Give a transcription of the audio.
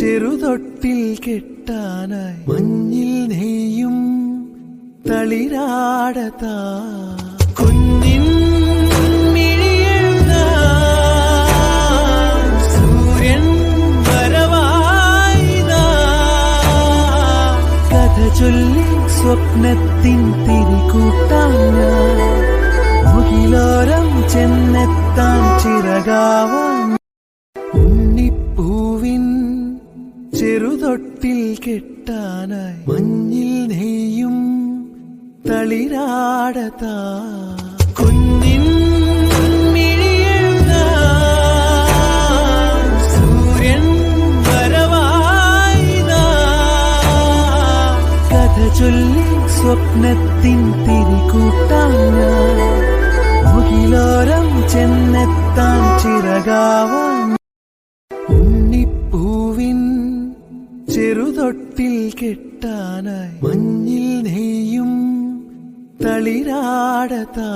ചെറുതൊട്ടിൽ കെട്ടാനായി മഞ്ഞിൽ നെയ്യും തളിരാടതാ. ചൊല്ലി സ്വപ്നത്തിൻ തിരികൂട്ടാനോരം ചെന്നെത്താൻ ചിറകാവാൻ ചെറുതൊട്ടിൽ കെട്ടാനായി മഞ്ഞിൽ നെയ്യും തളിരാടതാ. കുഞ്ഞിൻ ചൊല്ലി സ്വപ്നത്തിൻ മുകിലോരം ചെന്നെത്താൻ ചിറകാവാൻ ചെറുതൊട്ടിൽ കെട്ടാനായി മഞ്ഞിൽ നെയ്യും തളിരാടതാ.